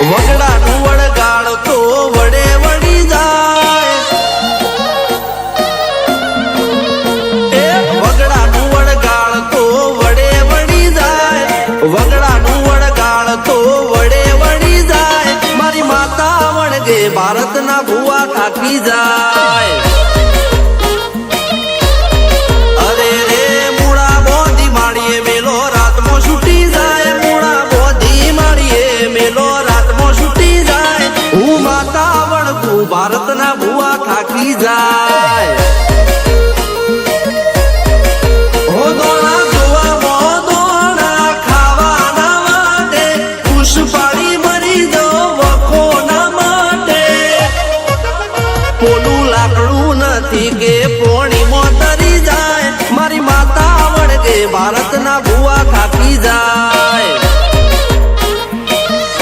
વગડાનું વળગાડ તો વડે વળી જાય. એ વગડાનું વળગાડ તો વડે વળી જાય. વગડાનું વળગાડ તો વડે વળી જાય. મારી માતા વણગે, ભારતના ભુવા થાકી જાય. ભારતના ભુવા થાકી જાય. પોલું લાકડું નથી કે પોણીમાં તરી જાય. મારી માતા વળગે ભારતના ભુવા ખાકી જાય.